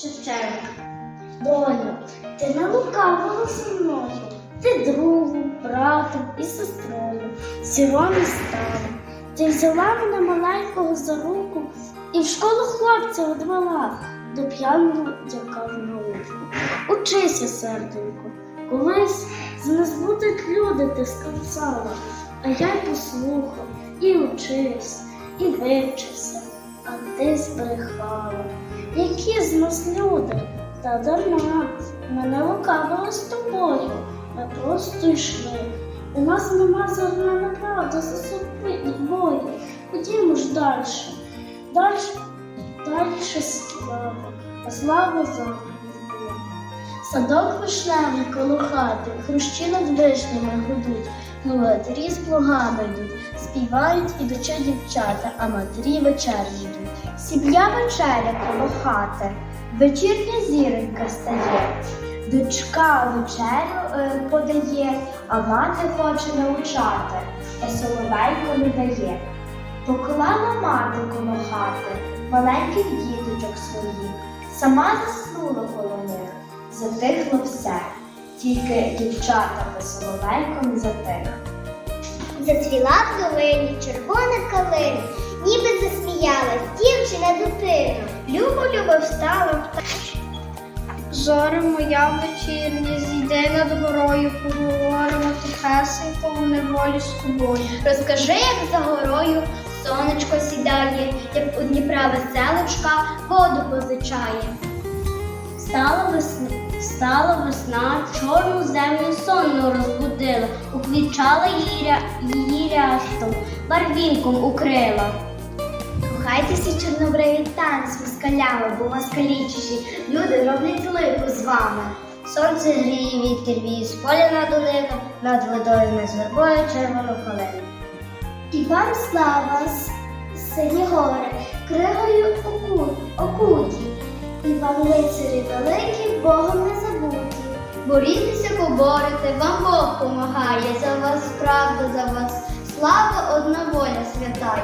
Шевченка. Доню, ти не лукавила зі мною. Ти другом, братом і сестрою. Сіромі стала. Ти взяла мене маленького за руку і в школу хлопця одвела до п'яного дяка в науку. Учися, серденько, колись з нас будуть люди, ти сказала, а я й послухав, і учився, і вивчився, а ти збрехала. Які з нас люди? Та дарма, ми не лукавили з тобою, ми просто йшли. У нас нема зерна неправди за собою. Ходімо ж далі. Далі, далі слава, а слава завжди була. Садок вишневий коло хати, хрущі над вишнями гудуть, молодері з плугами йдуть, співають ідучи дівчата, а матері вечері йдуть. Сім'я вечеря коло хати, вечірня зіронька стає. Дочка вечерю е, подає, а мати хоче научати, та соловейко не дає. Поклала мати коло хати маленьких діточок своїх, сама заснула коло них, затихло все, тільки дівчата та соловейко не затих. Зацвіла в долині дитина. Любо любо встала пташка. Зоре моя вечірня, зійди над горою, поговоримо тихесенько у неволі з тобою. Розкажи, як за горою сонечко сідає, як у Дніпра веселочка воду позичає. Стала весна, стала весна, чорну землю сонно розбудила, уквічала її, її рястом, барвінком укрила. Кохайтеся чорнобриві танці москалями, бо москалі чужі люди роблять лику з вами. Сонце гріє, вітер віє з поля на долину, над водою не звербою червону калину. І вам слава, сині гори, кригою оку- окуті, і вам лицарі великі, Богом не забуті. Борітеся, поборете, вам Бог помагає, за вас правда, за вас слава, одна воля святая.